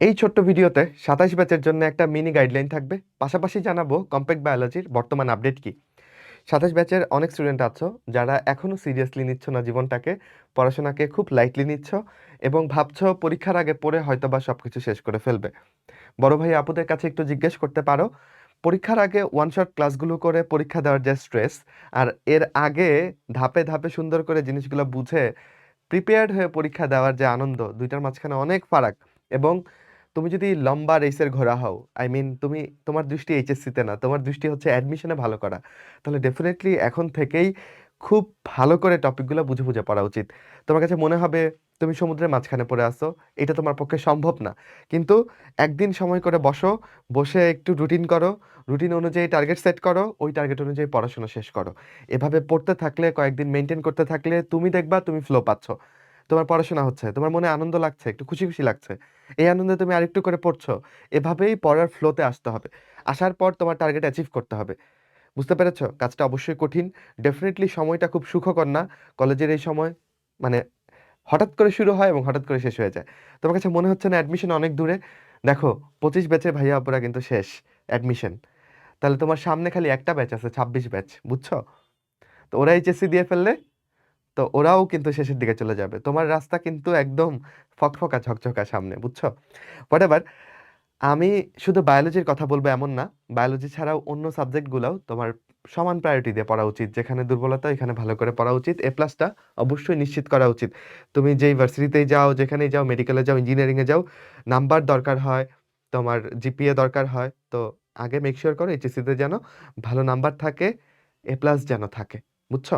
এই ছোট্ট ভিডিওতে সাতাশ ব্যাচের জন্য একটা মিনি গাইডলাইন থাকবে। পাশাপাশি জানাব কম্প্যাক্ট বায়োলজির বর্তমান আপডেট কি। সাতাশ ব্যাচের অনেক স্টুডেন্ট আছো, যারা এখনও সিরিয়াসলি নিচ্ছ না জীবনটাকে, পড়াশোনাকে খুব লাইটলি নিচ্ছ এবং ভাবছ পরীক্ষার আগে পড়ে হয়তো বা সব কিছু শেষ করে ফেলবে। বড় ভাই আপুদের কাছে একটু জিজ্ঞেস করতে পারো, পরীক্ষার আগে ওয়ান শট ক্লাসগুলো করে পরীক্ষা দেওয়ার যে স্ট্রেস আর এর আগে ধাপে ধাপে সুন্দর করে জিনিসগুলো বুঝে প্রিপেয়ার্ড হয়ে পরীক্ষা দেওয়ার যে আনন্দ, দুইটার মাঝখানে অনেক ফারাক এবং তুমি যদি লম্বা রেসের ঘোড়া হও আই মিন তুমি, তোমার দৃষ্টি এইচএসসিতে না, তোমার দৃষ্টি হচ্ছে অ্যাডমিশনে ভালো করা, তাহলে ডেফিনেটলি এখন থেকেই খুব ভালো করে টপিকগুলো বুঝে বুঝে পড়া উচিত। তোমার কাছে মনে হবে তুমি সমুদ্রের মাঝখানে পড়ে আসো এটা তোমার পক্ষে সম্ভব না। কিন্তু একদিন সময় করে বসো, বসে একটু রুটিন করো রুটিন অনুযায়ী টার্গেট সেট করো, ওই টার্গেট অনুযায়ী পড়াশোনা শেষ করো। এভাবে পড়তে থাকলে, কয়েকদিন মেনটেন করতে থাকলে, তুমি দেখবা তুমি ফ্লো পাচ্ছ। তোমার পড়াশোনা হচ্ছে, তোমার মনে আনন্দ লাগছে, একটু খুশি খুশি লাগছে, এই আনন্দে তুমি আরেকটু করে পড়ছো, এভাবেই পড়ার ফ্লোতে আসতে হবে। আসার পর তোমার টার্গেট অ্যাচিভ করতে হবে। বুঝতে পেরেছ? কাজটা অবশ্যই কঠিন ডেফিনেটলি সময়টা খুব সুখকর না, কলেজের এই সময় মানে হঠাৎ করে শুরু হয় এবং হঠাৎ করে শেষ হয়ে যায়। তোমার কাছে মনে হচ্ছে না অ্যাডমিশন অনেক দূরে? দেখো, পঁচিশ ব্যাচের ভাইয়া আপুরা কিন্তু শেষ অ্যাডমিশন তাহলে তোমার সামনে খালি একটা ব্যাচ আছে, ছাব্বিশ ব্যাচ বুঝছ? তো ওরা এইচএসসি দিয়ে ফেললে তো ওরাও কিন্তু শেষের দিকে চলে যাবে। তোমার রাস্তা কিন্তু একদম ফকফকা ঝকঝকা সামনে, বুঝছ? হোয়াট এভার আমি শুধু বায়োলজির কথা বলব এমন না বায়োলজি ছাড়াও অন্য সাবজেক্টগুলোও তোমার সমান প্রায়োরিটি দিয়ে পড়া উচিত। যেখানে দুর্বলতা, এখানে ভালো করে পড়া উচিত। এ প্লাসটা অবশ্যই নিশ্চিত করা উচিত। তুমি যেই ভার্সিটিতেই যাও, যেখানেই যাও মেডিকেলে যাও ইঞ্জিনিয়ারিংয়ে যাও নাম্বার দরকার হয়, তোমার জিপিএ দরকার হয়, তো আগে মেক শিওর করো এইচএসসিতে যেন ভালো নাম্বার থাকে এ প্লাস যেন থাকে, বুঝছ?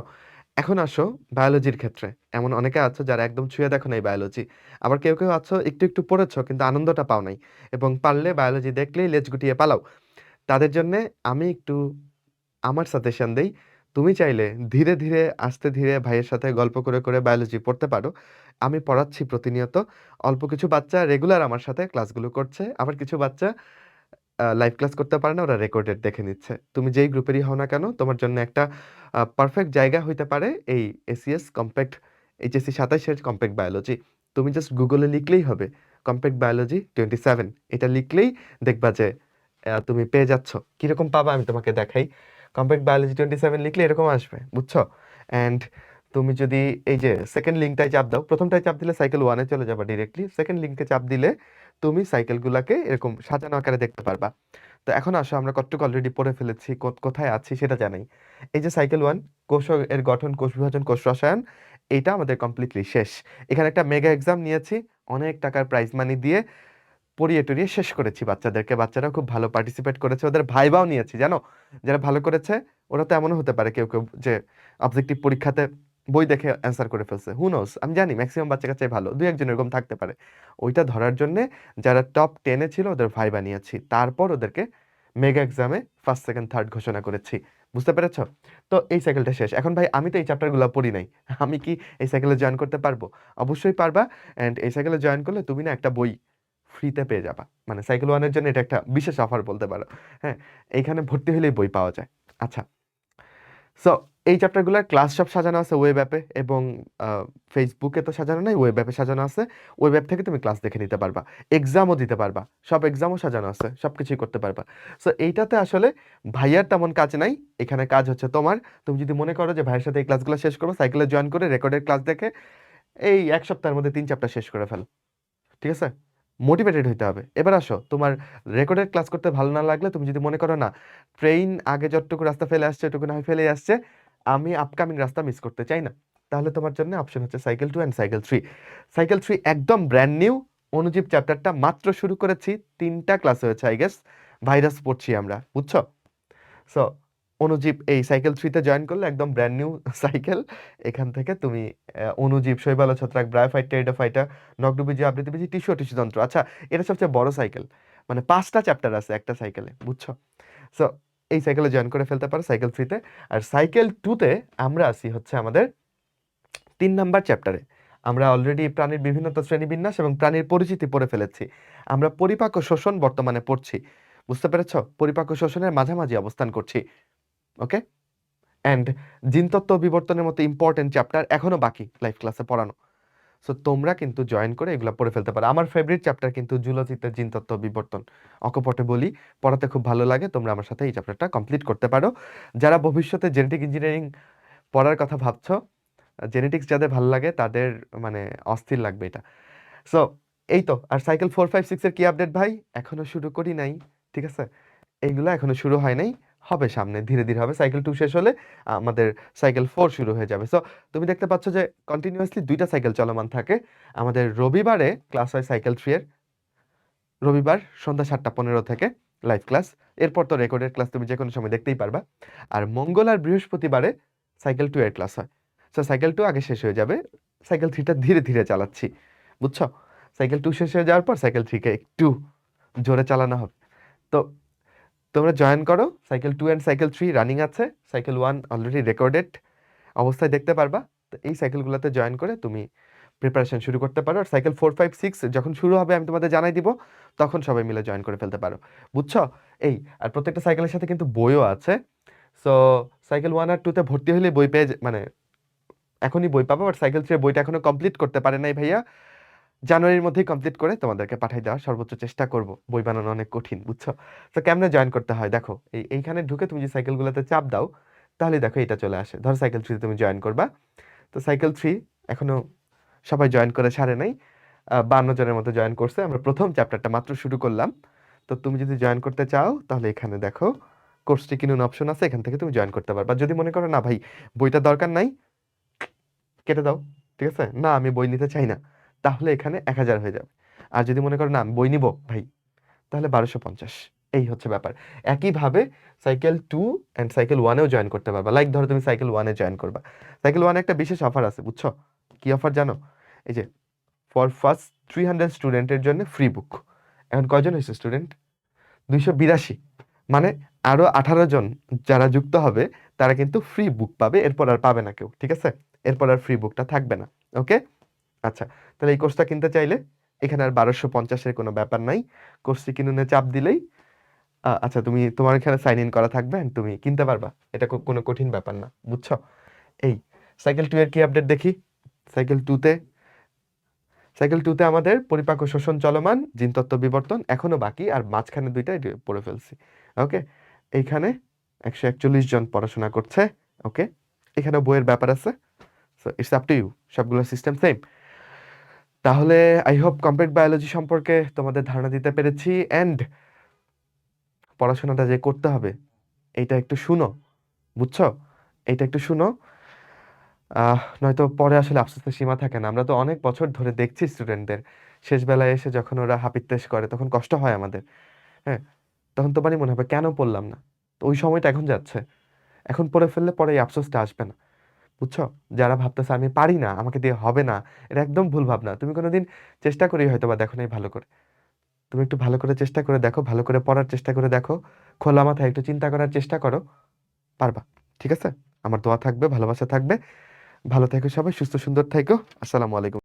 এখন আসো বায়োলজির ক্ষেত্রে। এমন অনেকে আছো যারা একদম ছুঁয়ে দেখো নাই বায়োলজি আবার কেউ কেউ আছো একটু একটু পড়েছো কিন্তু আনন্দটা পাও নাই এবং পারলে বায়োলজি দেখলেই লেজ গুটিয়ে পালাও। তাদের জন্যে আমি একটু আমার সাজেশন দেই, তুমি চাইলে ধীরে ধীরে, আস্তে ধীরে ভাইয়ের সাথে গল্প করে করে বায়োলজি পড়তে পারো। আমি পড়াচ্ছি প্রতিনিয়ত। অল্প কিছু বাচ্চা রেগুলার আমার সাথে ক্লাসগুলো করছে। আবার কিছু বাচ্চা লাইভ ক্লাস করতে পারে না, ওরা রেকর্ডেড দেখে নিচ্ছে। তুমি যেই গ্রুপেরই হও না কেন, তোমার জন্য একটা পারফেক্ট জায়গা হইতে পারে এই এসিএস কম্প্যাক্ট এইচএসসি সাতাইশের কম্প্যাক্ট বায়োলজি তুমি জাস্ট গুগলে লিখলেই হবে কম্প্যাক্ট বায়োলজি টোয়েন্টি সেভেন এটা লিখলেই দেখবা যে তুমি পেয়ে যাচ্ছ। কীরকম পাবা আমি তোমাকে দেখাই। কম্প্যাক্ট বায়োলজি টোয়েন্টি সেভেন লিখলে এরকম আসবে, বুঝছ? অ্যান্ড তুমি যদি এই যে সেকেন্ড লিঙ্কটায় চাপ দাও, প্রথমটায় চাপ দিলে সাইকেল ওয়ানে চলে যাবে ডিরেক্টলি সেকেন্ড লিঙ্কে চাপ দিলে তুমি সাইকেলগুলোকে এরকম সাজানো আকারে দেখতে পারবা। তো এখন আসো, আমরা কতটুকু অলরেডি পড়ে ফেলেছি কোথায় আছি সেটা জানাই। এই যে সাইকেল ওয়ান কোষ এর গঠন, কোষ বিভাজন, কোষ রসায়ন এইটা আমাদের কমপ্লিটলি শেষ। এখানে একটা মেগা এক্সাম নিয়েছি, অনেক টাকার প্রাইজ মানি দিয়ে পড়িয়ে টড়িয়ে শেষ করেছি বাচ্চাদেরকে। বাচ্চারা খুব ভালো পার্টিসিপেট করেছে, ওদের ভাইবাও নিয়েছি, জানো? যারা ভালো করেছে, ওরা তো এমনও হতে পারে কেউ কেউ যে অবজেক্টিভ পরীক্ষাতে বই দেখে অ্যান্সার করে ফেলছে। হু নোস আমি জানি ম্যাক্সিমাম বাচ্চা কাছে ভালো। দুই একজন এরকম থাকতে পারে। ওইটা ধরার জন্যে যারা টপ টেনে ছিল ওদের ভাই বানিয়েছি তারপর ওদেরকে মেগা এক্সামে ফার্স্ট সেকেন্ড থার্ড ঘোষণা করেছি। বুঝতে পেরেছ? তো এই সাইকেলটা শেষ। এখন ভাই, আমি তো এই চ্যাপ্টারগুলো পড়ি নাই। আমি কি এই সাইকেলে জয়েন করতে পারব? অবশ্যই পারবা। অ্যান্ড এই সাইকেলে জয়েন করলে তুমি না একটা বই ফ্রিতে পেয়ে যাবা। মানে সাইকেল ওয়ানের জন্য এটা একটা বিশেষ অফার বলতে পারো। হ্যাঁ এইখানে ভর্তি হলেই বই পাওয়া যায়। আচ্ছা। সো এই চ্যাপ্টারগুলোর ক্লাস সব সাজানো আছে ওয়েব অ্যাপে এবং ফেসবুকে তো সাজানো নাই ওয়েব অ্যাপে সাজানো আছে। ওয়েব অ্যাপ থেকে তুমি ক্লাস দেখে নিতে পারবা এক্সামও দিতে পারবা, সব এক্সামও সাজানো আছে, সব কিছুই করতে পারবা। সো এইটাতে আসলে ভাইয়ার তেমন কাজ নাই, এখানে কাজ হচ্ছে তোমার, তুমি যদি মনে করো যে ভাইয়ের সাথে এই ক্লাসগুলো শেষ করো সাইকেলে জয়েন করে রেকর্ডের ক্লাস দেখে এই এক সপ্তাহের মধ্যে তিন চ্যাপ্টার শেষ করে ফেলো। ঠিক আছে? মোটিভেটেড হইতে হবে। এবার আসো, তোমার রেকর্ডের ক্লাস করতে ভালো না লাগলে তুমি যদি মনে করো না ট্রেন আগে যতটুকু রাস্তা ফেলে আসছে এটুকু না ফেলে আসছে, আমি আপকামিং রাস্তা মিস করতে চাই না। তাহলে তোমার জন্য অপশন হচ্ছে cycle two and cycle three cycle three একদম ব্র্যান্ড নিউ অনুজীব চ্যাপ্টারটা মাত্র শুরু করেছি, তিনটা ক্লাস হয়েছে আই গেস ভাইরাস পড়ছি আমরা, বুঝছ? সো অনুজীব এই সাইকেল থ্রিতে জয়েন করলে একদম ব্র্যান্ড নিউ সাইকেল। এখান থেকে তুমি অনুজীব, শৈবাল, ছত্রাক ব্রায়োফাইট টেরিডোফাইটা নগডুবিজি আবৃতিবিজি টিস্যু টিস্যু যন্ত্র। আচ্ছা এটা সবচেয়ে বড় সাইকেল। মানে পাঁচটা চ্যাপ্টার আছে একটা সাইকেলে, বুঝছ? সো এই সাইকেলে জয়েন করে ফেলতে পারো সাইকেল থ্রিতে। আর সাইকেল টুতে আমরা আসি হচ্ছে আমাদের তিন নাম্বার চ্যাপ্টারে আমরা অলরেডি প্রাণীর বিভিন্নতা শ্রেণীবিন্যাস এবং প্রাণীর পরিচিতি পড়ে ফেলেছি। আমরা পরিপাক শোষণ বর্তমানে পড়ছি। বুঝতে পেরেছ? পরিপাক শোষণের মাঝামাঝি অবস্থান করছি। ওকে অ্যান্ড জিনতত্ত্ব বিবর্তনের মতো ইম্পর্টেন্ট চ্যাপ্টার এখনও বাকি লাইফ ক্লাসে পড়ানো। সো তোমরা কিন্তু জয়েন করে এগুলো পড়ে ফেলতে পারো। আমার ফেভারিট চ্যাপ্টার কিন্তু জুলজিতে জিনতত্ত্ব বিবর্তন। অকপটে বলি, পড়াতে খুব ভালো লাগে, তোমরা আমার সাথে এই চ্যাপ্টারটা কমপ্লিট করতে পারো। যারা ভবিষ্যতে জেনেটিক ইঞ্জিনিয়ারিং পড়ার কথা ভাবছ জেনেটিক্স যাদের ভালো লাগে, তাদের মানে অস্থির লাগবে এটা। সো এই তো, আর সাইকেল ফোর ফাইভ সিক্সের কি আপডেট ভাই? এখনও শুরু করি নাই, ঠিক আছে? এইগুলো এখনও শুরু হয় নাই। হবে সামনে, ধীরে ধীরে হবে। সাইকেল টু শেষ হলে আমাদের সাইকেল ফোর শুরু হয়ে যাবে। সো তুমি দেখতে পাচ্ছ যে কন্টিনিউয়াসলি দুইটা সাইকেল চলমান থাকে। আমাদের রবিবারে ক্লাস হয় সাইকেল থ্রি এর। রবিবার সন্ধ্যা সাতটা পনেরো থেকে লাইভ ক্লাস এরপর তো রেকর্ডের ক্লাস তুমি যে কোনো সময় দেখতেই পারবা। আর মঙ্গল আর বৃহস্পতিবারে সাইকেল টু এর ক্লাস হয়। সো সাইকেল টু আগে শেষ হয়ে যাবে। সাইকেল থ্রিটা ধীরে ধীরে চালাচ্ছি। বুঝছ? সাইকেল টু শেষ হয়ে যাওয়ার পর সাইকেল থ্রিকে একটু জোরে চালানো হবে। তো তোমরা জয়েন করো। Cycle two and cycle three running আছে। সাইকেল ওয়ান অলরেডি রেকর্ডেড অবস্থায় দেখতে পারবা। তো এই সাইকেলগুলোতে জয়েন করে তুমি প্রিপারেশন শুরু করতে পারো। আর সাইকেল ফোর ফাইভ সিক্স যখন শুরু হবে আমি তোমাদের জানাই দিব, তখন সবাই মিলে জয়েন করে ফেলতে পারো। বুঝছ? এই, আর প্রত্যেকটা সাইকেলের সাথে কিন্তু বইও আছে। সো সাইকেল ওয়ান আর টুতে ভর্তি হলে বই পেয়ে মানে এখনই বই পাবো। বাট সাইকেল থ্রি বইটা এখনও কমপ্লিট করতে পারে নাই ভাইয়া। জানুয়ারির মধ্যেই কমপ্লিট করে তোমাদেরকে পাঠাই দেওয়ার সর্বোচ্চ চেষ্টা করব। বই বানানো অনেক কঠিন, বুঝছ? তো কেমনে জয়েন করতে হয়? দেখো, এই, এইখানে ঢুকে তুমি যে সাইকেলগুলোতে চাপ দাও, তাহলে দেখো এটা চলে আসে। ধরো সাইকেল থ্রিতে তুমি জয়েন করবা। তো সাইকেল থ্রি এখনও সবাই জয়েন করে ছাড়ে নাই। বান্ন জনের মতো জয়েন করছে। আমরা প্রথম চ্যাপ্টারটা মাত্র শুরু করলাম। তো তুমি যদি জয়েন করতে চাও, তাহলে এখানে দেখো কোর্সটি কিনুন অপশন আছে? এখান থেকে তুমি জয়েন করতে পারবা। যদি মনে করো, না ভাই, বইটা দরকার নাই, কেটে দাও। ঠিক আছে? না, আমি বই নিতে চাই না। তাহলে এখানে এক হাজার হয়ে যাবে। আর যদি মনে করো না, আমি বই নিব, ভাই, তাহলে বারোশো পঞ্চাশ। এই হচ্ছে ব্যাপার। একইভাবে সাইকেল টু অ্যান্ড সাইকেল ওয়ানেও জয়েন করতে পারবা। লাইক ধরো তুমি সাইকেল ওয়ানে জয়েন করবা। সাইকেল ওয়ানে একটা বিশেষ অফার আছে, বুঝছ? কি অফার জানো? এই যে ফর ফার্স্ট থ্রি হান্ড্রেড স্টুডেন্টের জন্য ফ্রি বুক এখন কয়জন হয়েছে স্টুডেন্ট দুইশো বিরাশি। মানে আরও আঠারো জন যারা যুক্ত হবে, তারা কিন্তু ফ্রি বুক পাবে। এরপর আর পাবে না কেউ, ঠিক আছে? এরপর আর ফ্রি বুকটা থাকবে না ওকে আচ্ছা তাহলে এই কোর্সটা কিনতে চাইলে, এখানে আর বারোশো পঞ্চাশের কোনো ব্যাপার নাই। কোর্সটি কিনুনে চাপ দিলেই আচ্ছা তুমি, তোমার এখানে সাইন ইন করা থাকবে তুমি কিনতে পারবা। এটা কোনো কঠিন ব্যাপার না, বুঝছ? এই সাইকেল টু এর কি আপডেট দেখি? সাইকেল টুতে সাইকেল টুতে আমাদের পরিপাক শোষণ চলমান জিনতত্ত্ব বিবর্তন এখনও বাকি আর মাঝখানে দুইটা এটা পড়ে ফেলছি। ওকে এইখানে একশো একচল্লিশ জন পড়াশোনা করছে ওকে এখানে বইয়ের ব্যাপার আছে। So it's up to you সবগুলো সিস্টেম সেম তাহলে আই হোপ কমপ্লিট বায়োলজি সম্পর্কে তোমাদের ধারণা দিতে পেরেছি অ্যান্ড পড়াশোনাটা যে করতে হবে, এইটা একটু শুনো, বুঝছ? এইটা একটু শুনো। নয়তো পরে আসলে আফসোসের সীমা থাকে না। আমরা তো অনেক বছর ধরে দেখছি স্টুডেন্টদের শেষ বেলায় এসে যখন ওরা হাপিত্তেশ করে, তখন কষ্ট হয় আমাদের। হ্যাঁ তখন তোমারই মনে হবে, কেন পড়লাম না? তো ওই সময়টা এখন যাচ্ছে। এখন পড়ে ফেললে পরে এই আফসোসটা আসবে না। বুঝছ? যারা ভাবতেছে আমি পারি না, আমাকে দিয়ে হবে না এটা একদম ভুল ভাবনা। তুমি কোনোদিন চেষ্টা করি হয়তো বা দেখো নাই ভালো করে। তুমি একটু ভালো করে চেষ্টা করে দেখো, ভালো করে পড়ার চেষ্টা করে দেখো, খোলা মাথায় একটু চিন্তা করার চেষ্টা করো, পারবা, ঠিক আছে? আমার দোয়া থাকবে, ভালোবাসা থাকবে। ভালো থেকো সবাই, সুস্থ সুন্দর থেকো। আসসালামু আলাইকুম।